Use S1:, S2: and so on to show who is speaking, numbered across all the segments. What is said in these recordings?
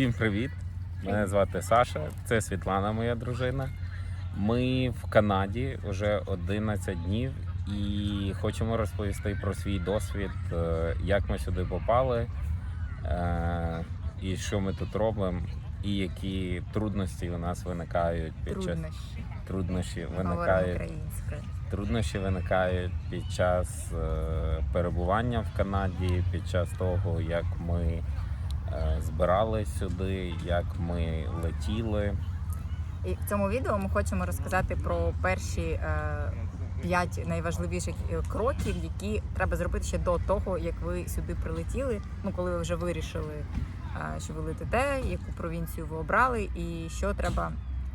S1: Всім привіт! Мене звати Саша, це Світлана, моя дружина. Ми в Канаді вже 11 днів і хочемо розповісти про свій досвід, е, як ми сюди попали, е, і що ми тут робимо, і які трудності у нас виникають під час
S2: Труднощі.
S1: труднощі виникають. Труднощі виникають під час е, перебування в Канаді, під час того, як ми е, збирались сюди, як ми летіли.
S2: І в цьому відео ми хочемо розказати про перші е, п'ять найважливіших е, кроків, які треба зробити ще до того, як ви сюди прилетіли. Ну, коли ви вже вирішили, що ви летите, яку провінцію ви обрали, і що треба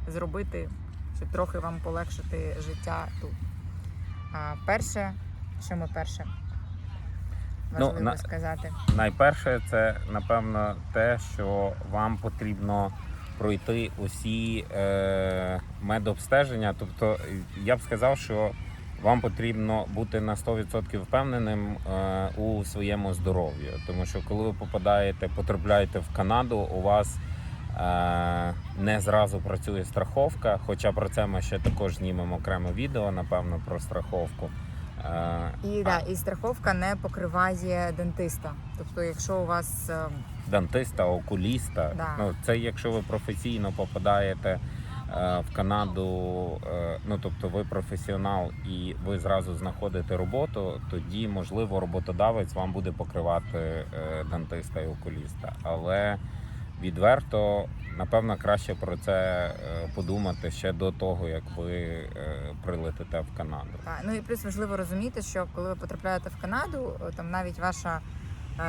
S2: зробити, щоб трохи вам полегшити життя тут. Перше, що ми перше важливо
S1: на-
S2: сказати.
S1: Найперше, це напевно те, що вам потрібно пройти усі е, медобстеження. Тобто, я б сказав, що вам потрібно бути на 100% впевненим е, у своєму здоров'ю. Тому що коли ви попадаєте, потрапляєте в Канаду, у вас е, не зразу працює страховка. Хоча про це ми ще також знімемо окреме відео, напевно, про страховку. Е,
S2: І, да, і страховка не покриває дентиста. Тобто, якщо у вас е,
S1: дантиста, окуліста.
S2: Да.
S1: Ну це якщо ви професійно попадаєте е, в Канаду, е, ну тобто ви професіонал і ви зразу знаходите роботу, тоді можливо роботодавець вам буде покривати дантиста і окуліста. Але відверто, напевно, краще про це е, подумати ще до того, як ви е, прилетите в Канаду.
S2: Та, ну і плюс важливо розуміти, що коли ви потрапляєте в Канаду, там навіть ваша е,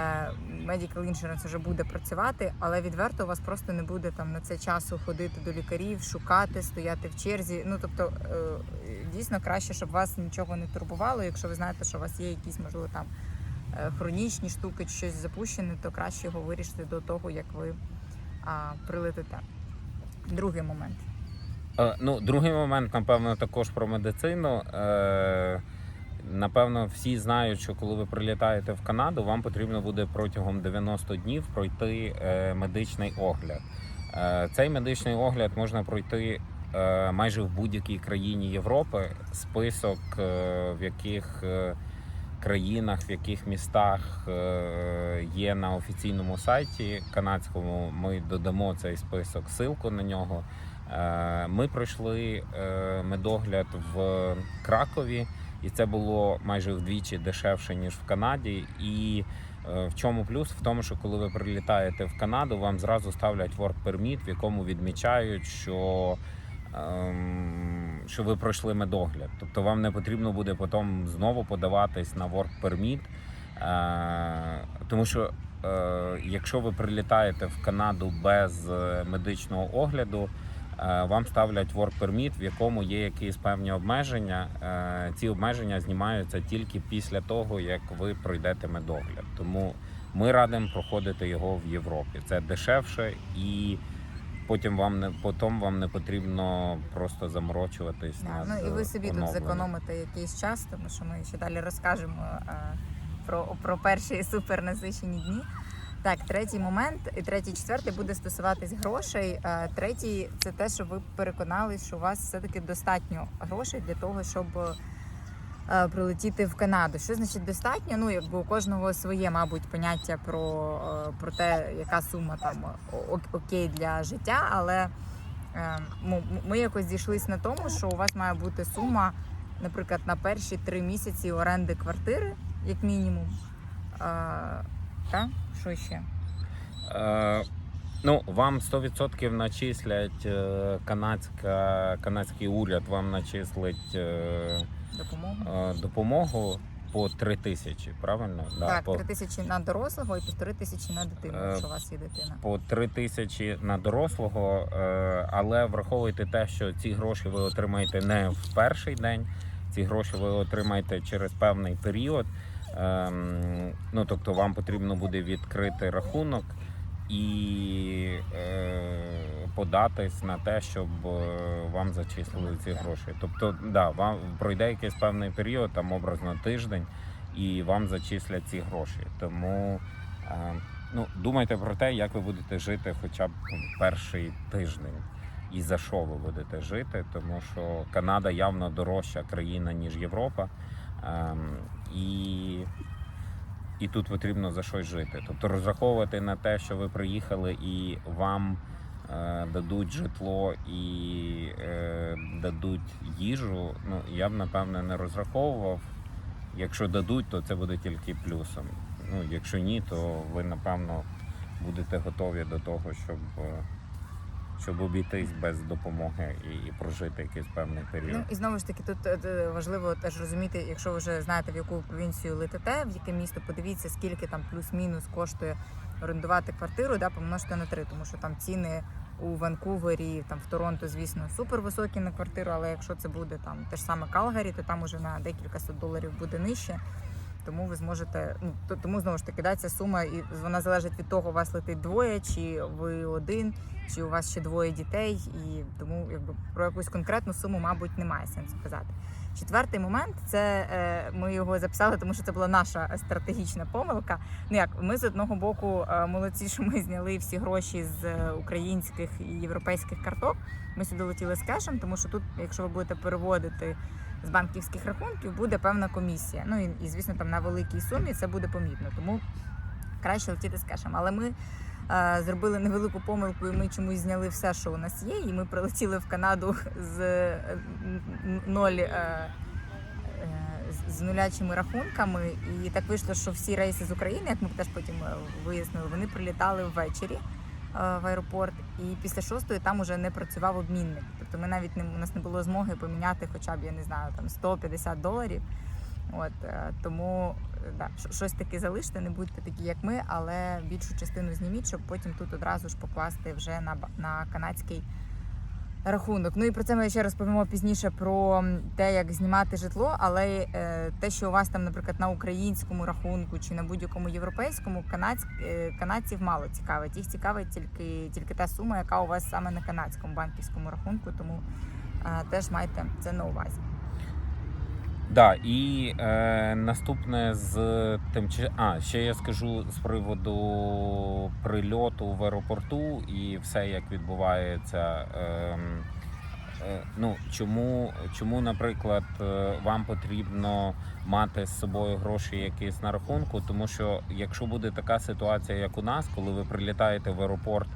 S2: medical insurance вже буде працювати, але відверто у вас просто не буде там на це часу ходити до лікарів, шукати, стояти в черзі. Ну тобто е, дійсно краще, щоб вас нічого не турбувало. Якщо ви знаєте, що у вас є якісь можливо там е, хронічні штуки чи щось запущене, то краще його вирішити до того, як ви прилетите. Другий момент.
S1: Е, Ну, другий момент, напевно, також про медицину. Е, Напевно, всі знають, що коли ви прилітаєте в Канаду, вам потрібно буде протягом 90 днів пройти е, медичний огляд. Цей медичний огляд можна пройти майже в будь-якій країні Європи. Список, в яких країнах, в яких містах е, є на офіційному сайті канадському. Ми додамо цей список, ссылку на нього. Е, Ми пройшли е, медогляд в Кракові, і це було майже вдвічі дешевше ніж в Канаді. І в чому плюс? В тому, що коли ви прилітаєте в Канаду, вам зразу ставлять work permit, в якому відмічають, що. Що ви пройшли медогляд, тобто вам не потрібно буде потім знову подаватись на work permit, е, тому що е, якщо ви прилітаєте в Канаду без е, медичного огляду, вам ставлять work permit, в якому є якісь певні обмеження. Ці обмеження знімаються тільки після того, як ви пройдете медогляд. Тому ми радимо проходити його в Європі. Це дешевше і. Потім вам не потім вам не потрібно просто заморочуватись
S2: Да,
S1: над
S2: ну і ви собі тут зекономите якийсь час, тому що ми ще далі розкажемо е, про, про перші супернасичені дні. Так, третій момент, і третій, четвертий буде стосуватись грошей. Е, Третій це те, що ви переконались, що у вас все-таки достатньо грошей для того, щоб е, прилетіти в Канаду. Що значить достатньо? Ну, якби у кожного своє, мабуть, поняття про, е, про те, яка сума там окей для життя, але. Е, ми якось зійшлися на тому, що у вас має бути сума, наприклад, на перші три місяці оренди квартири, як мінімум. Е, та? Що ще?
S1: Е, ну, вам 100% начислять е, канадська, канадський уряд вам начислить е,
S2: Допомогу?
S1: допомогу по 3 тисячі, правильно? Да,
S2: так,
S1: по,
S2: три тисячі на дорослого і півтори тисячі на дитину,
S1: Е,
S2: якщо у вас є дитина.
S1: по 3 тисячі на дорослого, е, але враховуйте те, що ці гроші ви отримаєте не в перший день, ці гроші ви отримаєте через певний період. Ем, ну, тобто вам потрібно буде відкрити рахунок і е, податись на те, щоб е, вам зачислили ці гроші. Тобто, да, вам пройде якийсь певний період, там образно тиждень, і вам зачислять ці гроші. Тому е, ну, думайте про те, як ви будете жити хоча б перший тиждень. І за що ви будете жити, тому що Канада явно дорожча країна, ніж Європа. Ем, і, і тут потрібно за щось жити. Тобто розраховувати на те, що ви приїхали і вам е, дадуть житло і е, дадуть їжу. Ну я б напевне не розраховував. Якщо дадуть, то це буде тільки плюсом. Ну, якщо ні, то ви напевно будете готові до того, щоб, е, щоб обійтись без допомоги і, і прожити якийсь певний період.
S2: Ну і знову ж таки, тут е, важливо теж розуміти, якщо ви вже знаєте, в яку провінцію летите, в яке місто, подивіться, скільки там плюс-мінус коштує орендувати квартиру, да, помножте на три, тому що там ціни у Ванкувері, там в Торонто, звісно, супер високі на квартиру, але якщо це буде там те ж саме Калгарі, то там уже на декілька сот доларів буде нижче. Тому ви зможете, ну то- тому знову ж таки да, ця сума, і вона залежить від того, у вас летить двоє, чи ви один, чи у вас ще двоє дітей, і тому якби про якусь конкретну суму, мабуть, немає сенсу казати. Четвертий момент це е, ми його записали, тому що це була наша стратегічна помилка. Ну як ми з одного боку е, молодці, що ми зняли всі гроші з е, українських і європейських карток. Ми сюди летіли з кешем, тому що тут, якщо ви будете переводити з банківських рахунків, буде певна комісія. Ну і, і звісно, там на великій сумі це буде помітно. Тому краще летіти з кешем. Але ми е, зробили невелику помилку, і ми чомусь зняли все, що у нас є, і ми прилетіли в Канаду з е, ноль. е, е, з- нулячими рахунками, і так вийшло, що всі рейси з України, як ми теж потім е, вияснили, вони прилітали ввечері в аеропорт, і після шостої там уже не працював обмінник. Тобто ми навіть не у нас не було змоги поміняти, хоча б я не знаю, там 150 доларів. От е, тому е, да, щось таке залиште, не будьте такі, як ми, але більшу частину зніміть, щоб потім тут одразу ж покласти вже на на канадський рахунок. Ну і про це ми ще розповімо пізніше про те, як знімати житло, але е, те, що у вас там, наприклад, на українському рахунку чи на будь-якому європейському, канадськ, е, канадців мало цікавить. Їх цікавить тільки, тільки та сума, яка у вас саме на канадському банківському рахунку. Тому е, теж майте це на увазі.
S1: Да, і е, наступне з тим чи а ще я скажу з приводу прильоту в аеропорту і все як відбувається. Е, е, ну чому, чому, наприклад, е, вам потрібно мати з собою гроші якісь на рахунку? Тому що якщо буде така ситуація, як у нас, коли ви прилітаєте в аеропорт.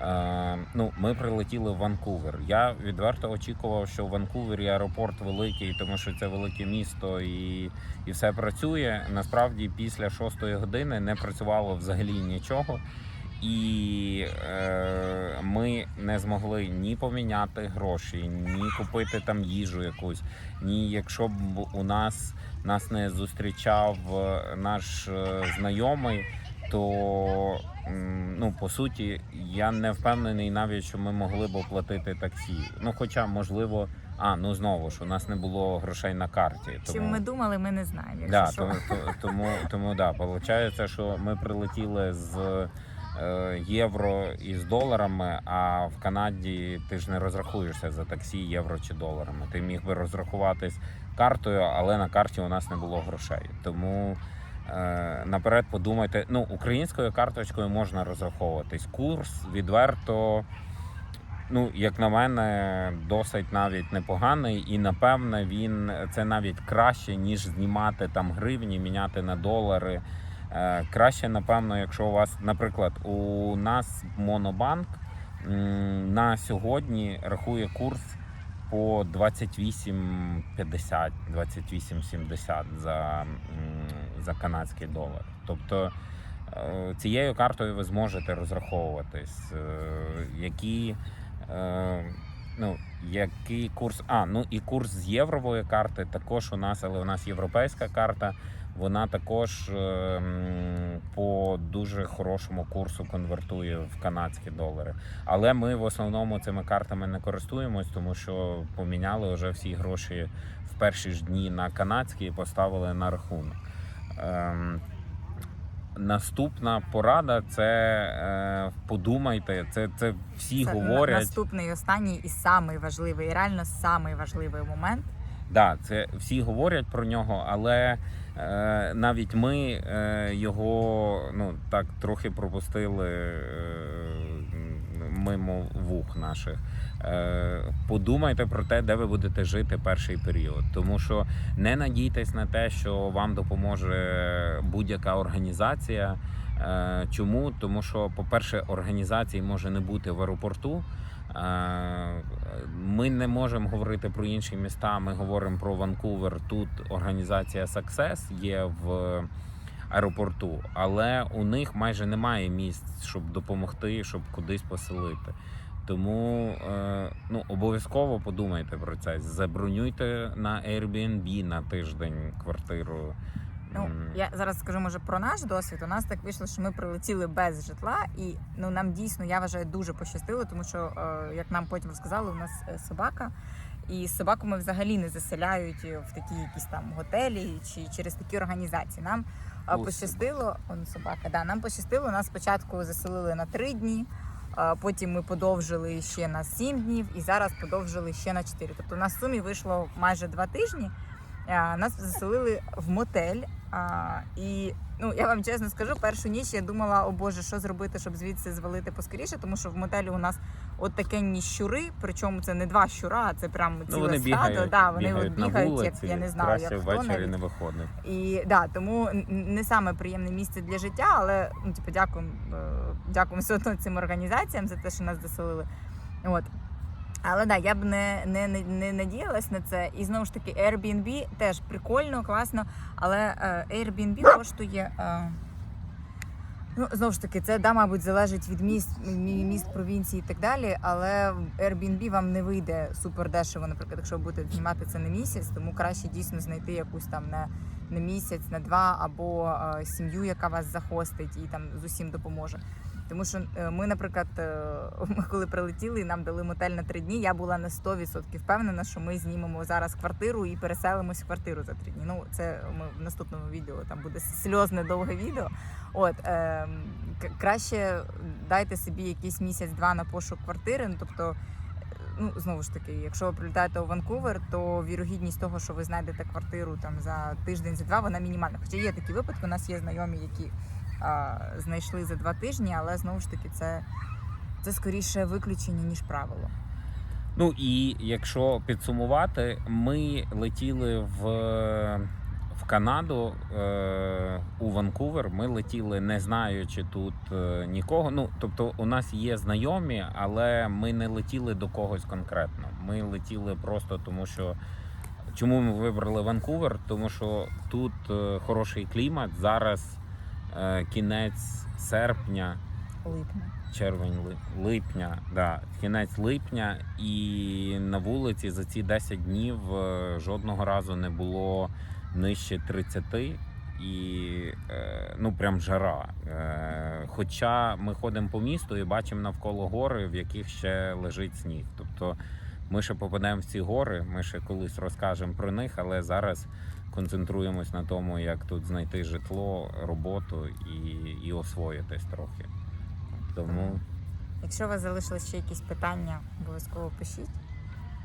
S1: Е, ну, ми прилетіли в Ванкувер. Я відверто очікував, що в Ванкувері аеропорт великий, тому що це велике місто і, і все працює. Насправді, після шостої години не працювало взагалі нічого. І е, ми не змогли ні поміняти гроші, ні купити там їжу якусь, ні якщо б у нас нас не зустрічав е, наш е, знайомий, то ну по суті я не впевнений навіть, що ми могли б оплатити таксі. Ну, хоча можливо, а ну знову ж у нас не було грошей на карті.
S2: Чим ми думали, ми не знаємо. Якщо
S1: Да,
S2: що.
S1: то, то, тому, тому да, виходить, що ми прилетіли з е, євро і з доларами, а в Канаді ти ж не розрахуєшся за таксі євро чи доларами. Ти міг би розрахуватись картою, але на карті у нас не було грошей. Тому наперед подумайте, ну українською карточкою можна розраховуватись. Курс відверто. Ну, як на мене, досить навіть непоганий, і напевне він це навіть краще, ніж знімати там гривні, міняти на долари. Е, краще, напевно, якщо у вас, наприклад, у нас монобанк на сьогодні рахує курс по 28,50, 28,70 за, за канадський долар. Тобто е, цією картою ви зможете розраховуватись, е, які. Е, Ну, який курс? А, ну і курс з єврової карти також у нас, але у нас європейська карта. Вона також е, по дуже хорошому курсу конвертує в канадські долари. Але ми в основному цими картами не користуємось, тому що поміняли вже всі гроші в перші ж дні на канадські і поставили на рахунок. Ем, Наступна порада це е, подумайте. Це, це всі
S2: Це
S1: говорять.
S2: наступний, останній і самий важливий, і реально самий важливий момент.
S1: Да, це всі говорять про нього, але навіть ми е, його ну так трохи пропустили е, мимо вух наших. Е, подумайте про те, де ви будете жити перший період, тому що не надійтесь на те, що вам допоможе будь-яка організація. Е, Чому? Тому що, по-перше, організації може не бути в аеропорту. Е, Ми не можемо говорити про інші міста. Ми говоримо про Ванкувер. Тут організація Success є в аеропорту, але у них майже немає місць, щоб допомогти, щоб кудись поселити. Тому е, ну обов'язково подумайте про це. Забронюйте на Airbnb на тиждень квартиру.
S2: Ну я зараз скажу може про наш досвід. У нас так вийшло, що ми прилетіли без житла, і ну нам дійсно я вважаю дуже пощастило, тому що е, як нам потім розказали, у нас е, собака. І собаку ми взагалі не заселяють в такі якісь там готелі чи через такі організації. Нам е, пощастило, он собака, да, нам пощастило. Нас спочатку заселили на три дні, е, потім ми подовжили ще на сім днів, і зараз подовжили ще на чотири. Тобто на сумі вийшло майже два тижні. Е, Нас заселили в мотель. А, і ну я вам чесно скажу, першу ніч я думала, о Боже, що зробити, щоб звідси звалити поскоріше, тому що в мотелі у нас от такенні щури, причому це не два щура, а це прям ціле
S1: Ну, вони
S2: стадо.
S1: бігають,
S2: да, вони
S1: бігають,
S2: от
S1: на вулиці,
S2: як я не знаю, як хто навіть.
S1: не виходить.
S2: І да, тому не саме приємне місце для життя, але ну, типу, дякуємо, е, дякуємо все одно цим організаціям за те, що нас заселили. От. Але да, я б не, не, не, не надіялась на це. І знову ж таки, Airbnb теж прикольно, класно, але е, Airbnb коштує. Е, Ну, знову ж таки, це да, мабуть, залежить від міст, міст провінції і так далі. Але Airbnb вам не вийде супер дешево, наприклад, якщо ви будете знімати це на місяць, тому краще дійсно знайти якусь там на, на місяць, на два, або е, сім'ю, яка вас захостить і там з усім допоможе. Тому що е, ми, наприклад, е, ми коли прилетіли, нам дали мотель на три дні. Я була на 100% впевнена, що ми знімемо зараз квартиру і переселимось в квартиру за три дні. Ну це ми в наступному відео там буде сльозне довге відео. От е, краще дайте собі якийсь місяць-два на пошук квартири. Ну тобто, ну знову ж таки, якщо ви прилітаєте у Ванкувер, то вірогідність того, що ви знайдете квартиру там за тиждень, за два, вона мінімальна. Хоча є такі випадки, у нас є знайомі, які а, знайшли за два тижні, але знову ж таки, це, це скоріше виключення ніж правило.
S1: Ну і якщо підсумувати, ми летіли в, в Канаду е, у Ванкувер. Ми летіли не знаючи тут е, нікого. Ну тобто, у нас є знайомі, але ми не летіли до когось конкретно. Ми летіли просто тому, що. Чому ми вибрали Ванкувер? Тому що тут е, хороший клімат. Зараз кінець серпня
S2: Липня.
S1: червень, липня, да, кінець липня, і на вулиці за ці 10 днів жодного разу не було нижче 30. І е, ну прям жара. Е, Хоча ми ходимо по місту і бачимо навколо гори, в яких ще лежить сніг. Тобто ми ще попадемо в ці гори, ми ще колись розкажемо про них, але зараз концентруємось на тому, як тут знайти житло, роботу і, і освоїтись трохи. Тому
S2: Якщо у вас залишились ще якісь питання, обов'язково пишіть.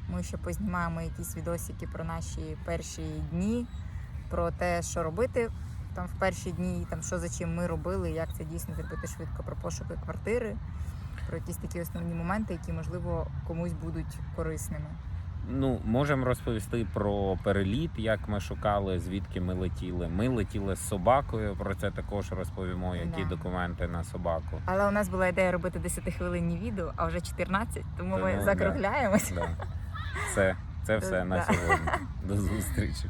S2: Ми ще познімаємо якісь відосики про наші перші дні, про те, що робити там в перші дні, там що за чим ми робили, як це дійсно зробити швидко про пошуки квартири, про якісь такі основні моменти, які можливо комусь будуть корисними.
S1: ну можемо розповісти про переліт, як ми шукали, звідки ми летіли. Ми летіли з собакою. Про це також розповімо, які
S2: Да.
S1: документи на собаку.
S2: Але у нас була ідея робити 10-хвилинні відео, а вже 14, тому ми
S1: да.
S2: закругляємось.
S1: Да. Все, це все на сьогодні. До зустрічі.